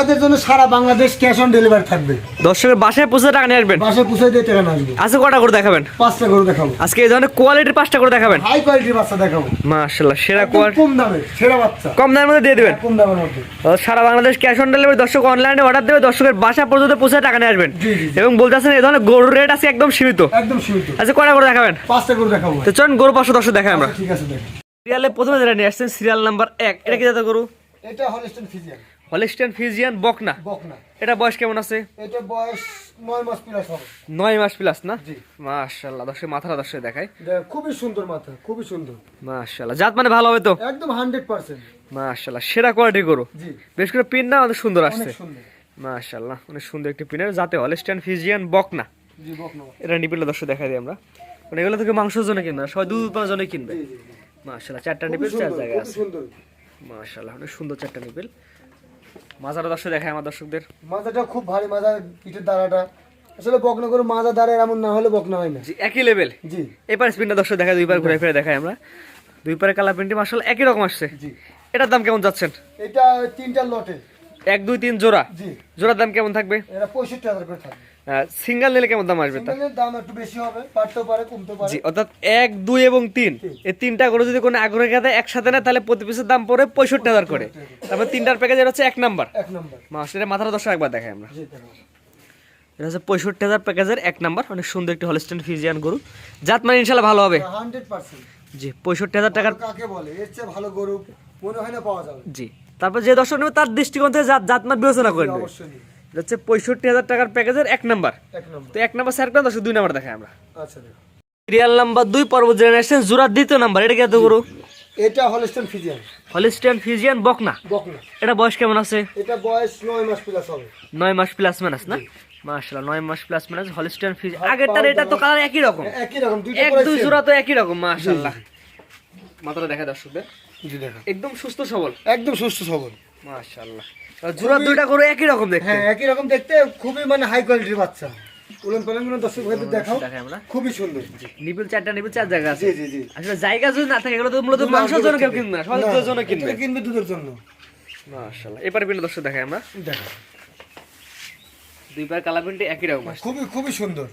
তাদের জন্য সারা বাংলাদেশ ক্যাশ অন ডেলিভারি থাকবে। দর্শকের বাসায় পৌঁছে টাকা নিয়ে আসবেন। দিয়ে টাকা আজকে কটা করে দেখাবেন? পাঁচটা করে দেখাবো। আজকে এই ধরনের কোয়ালিটির পাঁচটা করে দেখাবেন। হাই কোয়ালিটির বাচ্চা দেখাবো। মাশাল্লাহ সেরা কোয়ালিটি কম দামে সেরা বাচ্চা কম দামের মধ্যে দিয়ে দিবেন? কম দামের মধ্যে। সারা বাংলাদেশ ক্যাশ অন ডেলিভারি দর্শক অনলাইনে অর্ডার দেবে দর্শকের বাসা পর্যন্ত পৌঁছে টাকা নিয়ে আসবেন। এবং বলতেছেন এই ধরনের গরুর রেট আছে একদম সীমিত। একদম সীমিত। আচ্ছা কটা করে দেখাবেন? পাঁচটা করে দেখাবো। তো চলুন গরু পাঁচশো দর্শক দেখাই আমরা। ঠিক আছে দেখ। সিরিয়ালে প্রথমে যেটা নিয়ে আসছেন সিরিয়াল নাম্বার এক। এটা কি যাতে গরু? এটা হলিস্টন হলিস্টিয়ান ফিজিয়ান বকনা। বকনা। এটা বয়স কেমন আছে? এটা বয়স নয় মাস প্লাস হবে। নয় মাস প্লাস না? জি। মাশাল্লাহ দর্শক মাথাটা দর্শক দেখায় খুবই সুন্দর মাথা খুবই সুন্দর। মাশাল্লাহ জাত মানে ভালো হবে তো? একদম হান্ড্রেড পার্সেন্ট মাশাল্লাহ সেরা কোয়ালিটির গরু। জি। বেশ করে পিন না অনেক সুন্দর আসছে। মাশাল্লাহ অনেক সুন্দর একটি পিনের যাতে হলিস্টিয়ান ফিজিয়ান বকনা। জি বকনা এটা নিপিলটা দর্শক দেখাই দিই আমরা। মানে এগুলো থেকে মাংসের জন্য কিনবে না সবাই দুধ উৎপাদনের জন্য কিনবে। মাশাল্লাহ চারটা নিপিল চার জায়গায় আছে। মাশাল্লাহ অনেক সুন্দর চারটা নিপিল। মাজারা দর্শক দেখায় আমার দর্শকদের। মাজাটা খুব ভারী মাজার পিঠের দাঁড়াটা আসলে বকনা করে মাজার দাঁড়ায় এমন না হলে বকনা হয় না। জি একই লেভেল জি। এবার স্পিনটা দর্শক দেখায় দুই পার ঘুরে ফিরে দেখায় আমরা। দুই পারে কালার প্রিন্টে মার্শাল একই রকম আসছে। জি। এটার দাম কেমন যাচ্ছেন? এটা তিনটা লটে এক দুই তিন জোড়া। জি। জোড়ার দাম কেমন থাকবে? এটা পঁয়ষট্টি হাজার করে থাকবে। সিঙ্গেল নিলে কেমন দাম আসবে সিঙ্গেলের দাম একটু বেশি হবে বাড়তেও পারে কমতেও পারে। জি অর্থাৎ এক দুই এবং তিন। এই তিনটা করে যদি কোনো আগ্রহী খাতে একসাথে নেয় তাহলে প্রতি পিসের দাম পড়ে পঁয়ষট্টি হাজার করে। তারপর তিনটার প্যাকেজ হচ্ছে এক নাম্বার। এক নম্বর। মাস এটা মাথাটা একবার দেখাই আমরা। এটা হচ্ছে পঁয়ষট্টি হাজার প্যাকেজের এক নাম্বার অনেক সুন্দর একটি হলস্টেন ফিজিয়ান গরু। জাত মানে ইনশাল্লাহ ভালো হবে। Hundred percent. জি পঁয়ষট্টি হাজার টাকার কাকে বলে? এর চেয়ে ভালো গরু মনে হয় না পাওয়া যাবে। জি তারপর যে দর্শক নেবে তার দৃষ্টিকোণ থেকে জাত জাতমান বিবেচনা করে নেবে অবশ্যই। হচ্ছে পঁয়ষট্টি হাজার টাকার প্যাকেজের এক নাম্বার। এক নম্বর। তো এক নাম্বার স্যার করে দর্শক দুই নাম্বার দেখাই আমরা। আচ্ছা সিরিয়াল নাম্বার দুই পর্বত জেনারেশন জোড়ার দ্বিতীয় নাম্বার এটা কি এত গরু? এটা হলিস্টন ফিজিয়ান হলিস্টিয়ান ফিজিয়ান বকনা। বকনা। এটা বয়স কেমন আছে? এটা বয়স নয় মাস প্লাস হবে। নয় মাস প্লাস মাইনাস না? মাশাআল্লাহ নয় মাস প্লাস মাইনাস হলিস্টিয়ান ফিজ আগেরটার এটা তো কালার একই রকম। একই রকম দুইটা এক দুই জোড়া তো একই রকম মাশাআল্লাহ। মাথাটা দেখা দর্শকদের। জি দেখো। একদম সুস্থ সবল। একদম সুস্থ সবল। মাশাআল্লাহ। জোড়া দুইটা করে একই রকম দেখতে। হ্যাঁ একই রকম দেখতে খুবই মানে হাই কোয়ালিটির বাচ্চা। উলন পালনগুলো দর্শক ভাইদের দেখাও। খুবই সুন্দর। নিবিল চারটা নিবিল চার জায়গা আছে। জি জি জি। আসলে জায়গা যদি না থাকে এগুলো তো মূলত মাংসের জন্য কেউ কিনবে না দুধের জন্য কিনবে। এটা কিনবে দুধের জন্য। মাশাআল্লাহ। এবারে পিন্ড দর্শক দেখাই আমরা। দেখো দুই কালার প্রিন্টে একই রকম খুবই খুবই সুন্দর।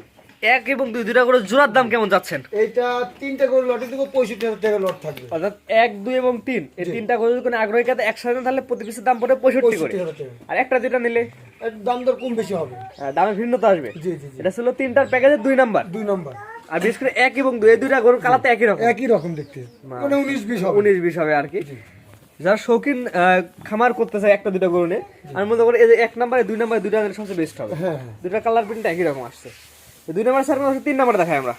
এক এবং দুই দুইটা করে জোড়ার দাম কেমন যাচ্ছেন? এইটা তিনটা করে লটে দেবো পঁয়ষট্টি হাজার টাকা লট থাকবে। অর্থাৎ এক দুই এবং তিন। এই তিনটা করে যদি কোনো আগ্রহী কাতে একসাথে নেন, তাহলে প্রতি পিসের দাম পড়ে পঁয়ষট্টি করে। আর একটা দুইটা নিলে? দাম দর কম বেশি হবে। দামে ভিন্নতা আসবে। জি জি জি। এটা ছিল তিনটার প্যাকেজের দুই নাম্বার। দুই নম্বর। আর বিশেষ করে এক এবং দুই দুইটা গরুর কালার তো একই রকম। একই রকম দেখতে। মানে উনিশ বিশ হবে। উনিশ বিশ হবে আর কি। যারা শৌখিন খামার করতে চায় একটা দুইটা গরু নিয়ে আমি মনে করি এই এক নাম্বারে দুই নাম্বারে দুইটা সবচেয়ে বেস্ট হবে। হ্যাঁ হ্যাঁ। কালার প্রিন্ট একই রকম আসছে। দুই নাম্বার স্যার তিন নাম্বার দেখাই আমরা।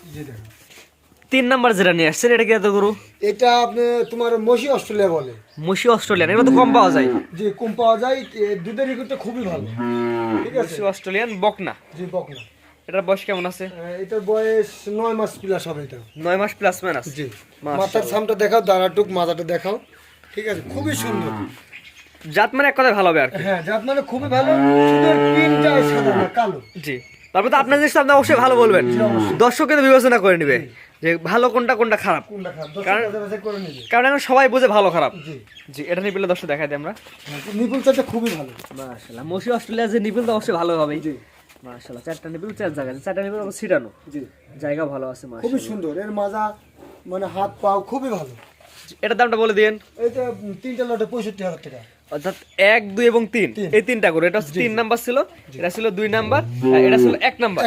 তিন নাম্বার যেটা নিয়ে আসছেন এটা কি এত গরু? এটা আপনি তোমার মসি অস্ট্রেলিয়া বলে। মুশি অস্ট্রেলিয়ান এগুলো তো কম পাওয়া যায়। যে কম পাওয়া যায় দুধের খুবই ভালো। ঠিক আছে? অস্ট্রেলিয়ান বকনা। জি বকনা। এটার বয়স কেমন আছে? এটার বয়স নয় মাস প্লাস হবে এটা। নয় মাস প্লাস মাইনাস জি। মাথার সামটা দেখাও দাঁড়াটুক মাথাটা দেখাও। ঠিক আছে? খুবই সুন্দর। জাত মানে এক কথায় ভালো হবে আর হ্যাঁ জাত মানে খুবই ভালো। শুধু পিনটা সাদা না কালো। জি। তারপর তো আপনার জিনিসটা আপনি অবশ্যই ভালো বলবেন। দর্শকে তো বিবেচনা করে নিবে যে ভালো কোনটা কোনটা খারাপ। কোনটা কারণ- টাকা বেচা করে নিবে। কারণ এখন সবাই বুঝে ভালো খারাপ। জি। জি এটা নিপিলে দর্শক দেখাই দিই আমরা। নিপুল চাটা খুবই ভালো। মাশাআল্লাহ মসি অস্ট্রেলিয়া যে নিপিল তো অবশ্যই ভালো হবে জি। মাশাআল্লাহ চারটা নিপিল চার জায়গা আছে। চারটা নিপিল ছিটানো জি। জায়গা ভালো আছে খুবই মাশাআল্লাহ সুন্দর এর মাজা মানে হাত পাও খুবই ভালো। এটার দামটা বলে দিন এইটা উম, তিনটা লটে পঁয়ষট্টি হাজার টাকা। অর্থাৎ এক দুই এবং তিন। এই তিনটা করে এটা তিন নাম্বার ছিল এটা ছিল দুই নাম্বার এটা ছিল এক নাম্বার।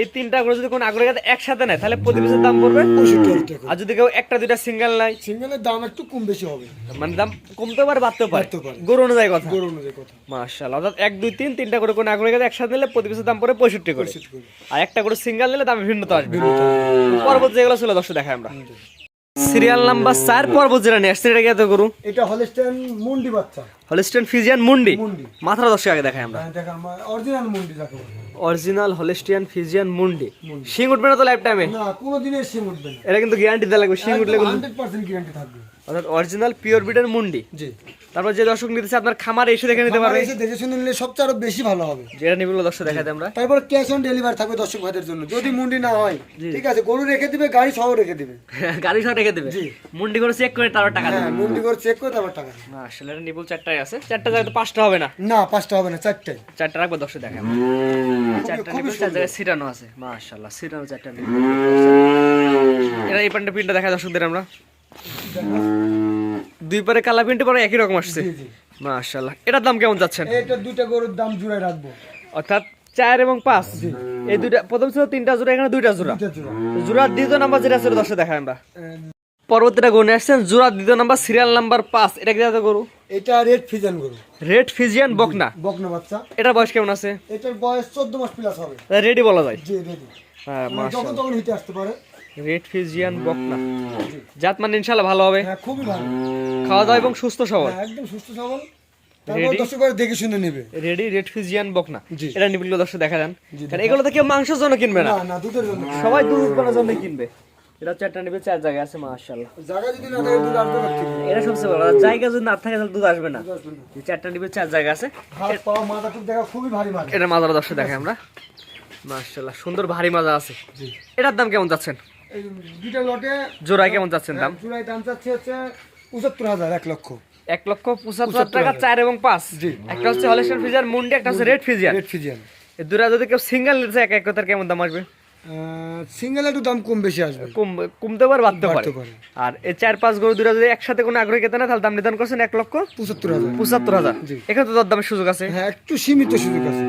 এই তিনটা করে যদি কোনো আগ্রহী একসাথে নেয় তাহলে প্রতি পিসের দাম পড়বে আর যদি কেউ একটা দুইটা সিঙ্গেল নাই সিঙ্গেলের দাম একটু কম বেশি হবে। মানে দাম কমতে পারে বাড়তেও পারে। গরু অনুযায়ী কথা। গরু অনুযায়ী কথা। মাশাআল্লাহ। অর্থাৎ এক দুই তিন তিনটা করে কোনো আগ্রহী একসাথে নিলে প্রতি পিসের দাম পড়ে পঁয়ষট্টি করে। আর একটা করে সিঙ্গেল নিলে দামে ভিন্নতা আসবে। পর্বত যেগুলো ছিল দর্শক দেখাই আমরা। সিরিয়াল নাম্বার চার পর্ব যেটা নিয়ে আসছে এটা কি এত গরু? এটা হলিস্টেন মুন্ডি বাচ্চা। হলিস্টেন ফিজিয়ান মুন্ডি? মাথার দর্শক আগে দেখাই আমরা। হ্যাঁ, অরিজিনাল মুন্ডি যাকে অরিজিনাল হলিস্টিয়ান ফিজিয়ান মুন্ডি। শিং উঠবে না তো লাইফ টাইমে না কোনোদিনের শিং উঠবে না। এটা কিন্তু গ্যারান্টি দেওয়া লাগবে শিং উঠলে কিন্তু হান্ড্রেড পার্সেন্ট গ্যারান্টি থাকবে। অর্থাৎ অরিজিনাল পিওর ব্রিডের মুন্ডি। জি। তারপর যে দর্শক নিতেছে আপনার খামারে এসে দেখে নিতে পারবে। এসে দেখে শুনে নিলে সবচেয়ে আরও বেশি ভালো হবে। যেটা নিবে দর্শক দেখাতে আমরা। তারপর ক্যাশ অন ডেলিভারি থাকবে দর্শক ভাইদের জন্য। যদি মুন্ডি না হয় ঠিক আছে গরু রেখে দিবে গাড়ি সহ রেখে দিবে। গাড়ি সহ রেখে দিবে? জি। মুন্ডি করে চেক করে তারপর টাকা দেবে। হ্যাঁ মুন্ডি করে চেক করে তারপর টাকা। না আসলে এটা নিপুল চারটায় আছে। চারটা জায়গায় তো পাঁচটা হবে না? না পাঁচটা হবে না চারটাই চারটা রাখব দর্শক দেখে চারটা নিপুল চার জায়গায় সিটানো আছে। মাশাআল্লাহ সিটানো চারটা নিপুল। এরা এই প্যান্টটা প্রিন্টটা দেখা দর্শকদের আমরা। দুই পারে কালা প্রিন্টে পরে একই রকম আসছে। মাশাআল্লাহ। এটার দাম কেমন যাচ্ছেন? এটা দুইটা গরুর দাম জুড়াই রাখব। অর্থাৎ চার এবং পাঁচ। এই দুইটা প্রথম ছিল তিনটা জোড়া এখানে দুইটা জোড়া। জোড়া। জোড়ার দ্বিতীয় নাম্বার যেটা ছিল দশে দেখা আমরা। পরবর্তীটা গনে আসছেন জোড়ার দ্বিতীয় নাম্বার সিরিয়াল নাম্বার পাঁচ। এটা কি দাদা গরু? এটা রেড ফিজিয়ান গরু। রেড ফিজিয়ান বকনা। বকনা বাচ্চা। এটার বয়স কেমন আছে? এটার বয়স চোদ্দ মাস প্লাস হবে। রেডি বলা যায়। জি রেডি। হ্যাঁ যখন তখন হিটে আসতে পারে। রেড ফিজিয়ান বকনা জাত মানে ইনশাল্লাহ ভালো হবে। হ্যাঁ খুবই ভালো। খাওয়া দাওয়া এবং সুস্থ সবল। হ্যাঁ, একদম সুস্থ সবল। তারপর Ready? করে দেখে শুনে নেবে। রেডি রেড ফিজিয়ান বকনা এটা নিবিল দর্শক দেখা যান। কারণ এগুলো তো কেউ মাংসের জন্য কিনবে না। না না দুধের জন্য। সবাই দুধ উৎপাদনের জন্য কিনবে। এটা চারটা নিবে চার জায়গায় আছে মাশাআল্লাহ। জায়গা যদি না থাকে দুধ আসবে এটা সবচেয়ে ভালো জায়গা যদি না থাকে তাহলে দুধ আসবে না। চারটা নিবে চার জায়গা আছে। পাওয়া মাথা টুক দেখা খুবই ভারী ভারী এটা মাজার দর্শক দেখাই আমরা। মাশাআল্লাহ সুন্দর ভারী মাজা আছে। জি। এটার দাম কেমন যাচ্ছেন? এই দুইটা লটে জোড়ায় কেমন যাচ্ছেন দাম? চূড়ায় দাম চাচ্ছে হচ্ছে পঁচাত্তর হাজার এক লক্ষ। এক লক্ষ পঁচাত্তর টাকা চার এবং পাঁচ। জি। একটা হচ্ছে হলেশন ফিজার মুন্ডি একটা হচ্ছে রেড ফিজিয়ার রেড ফিজিয়ান। এই দুটা যদি কেউ সিঙ্গেল নিতে এক এক কথার কেমন দাম আসবে? সিঙ্গেল একটু দাম কম বেশি আসবে। কম কমতে পারে বাড়তে পারে। আর এই চার পাঁচ গরু দুটা যদি একসাথে কোনো আগ্রহী কেতে না তাহলে দাম নির্ধারণ করছেন এক লক্ষ পঁচাত্তর হাজার। পঁচাত্তর হাজার। এখানে তো দরদামের সুযোগ আছে। হ্যাঁ একটু সীমিত সুযোগ আছে।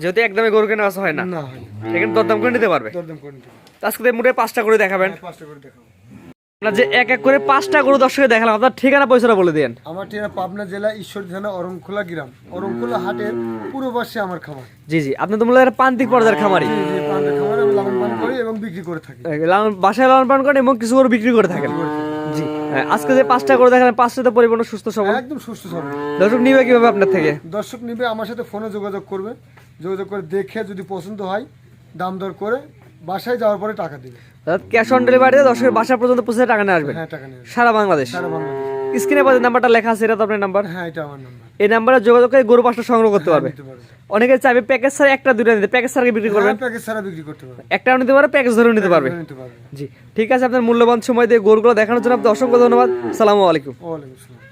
যেহেতু একদমই গরু কেনা আছে হয় না। হয় এখানে দরদাম করে নিতে পারবে। দরদাম করে নিতে হবে। আজকে মোটে পাঁচটা করে দেখাবেন। হ্যাঁ, পাঁচটা করে দেখাবো। আপনার যে এক এক করে পাঁচটা গরু দর্শকে দেখালাম আপনার ঠিকানা পয়সাটা বলে দিন। আমার ঠিকানা পাবনা জেলা ঈশ্বর থানা অরংখোলা গ্রাম। অরংখোলা হাটের পূর্ব পাশে আমার খামার। জি জি। আপনি তো মূলত প্রান্তিক পর্যায়ের খামারি। জি জি খামার। আমি লালন পালন করি এবং বিক্রি করে থাকি। লালন- বাসায় লালন পালন করেন এবং কিছু গরু বিক্রি করে থাকেন। জি। হ্যাঁ, আজকে যে পাঁচটা করে দেখালেন পাঁচটাতে পরিপূর্ণ সুস্থ সবল। একদম সুস্থ সবল। দর্শক নিবে কীভাবে আপনার থেকে? দর্শক নিবে আমার সাথে ফোনে যোগাযোগ করবে। যোগাযোগ করে দেখে যদি পছন্দ হয় দাম দর করে বাসায় যাওয়ার পরে টাকা দিবে। ক্যাশ অন ডেলিভারি দর্শকের বাসা পর্যন্ত পৌঁছে টাকা নিয়ে আসবেন হ্যাঁ টাকা নেবে সারা বাংলাদেশ? সারা বাংলাদেশ। স্ক্রিনে পাশে নাম্বারটা লেখা আছে এটা তো আপনার নাম্বার হ্যাঁ এটা আমার নাম্বার এই নাম্বারে যোগাযোগ করে গরু পাঁচটা সংগ্রহ করতে পারবে। নিতে পারবে। অনেকে চাইবে প্যাকেজ ছাড়া একটা দুটো নিতে প্যাকেজ ছাড়া বিক্রি করবেন? হ্যাঁ প্যাকেজ ছাড়া বিক্রি করতে পারবে। একটাও নিতে পারবে প্যাকেজ পারবে। নিতে পারবে। জি ঠিক আছে আপনার মূল্যবান সময় দিয়ে গরুগুলো দেখানোর জন্য আপনাকে অসংখ্য ধন্যবাদ। সালামু আলাইকুম। ওয়ালাইকুম আসসালাম।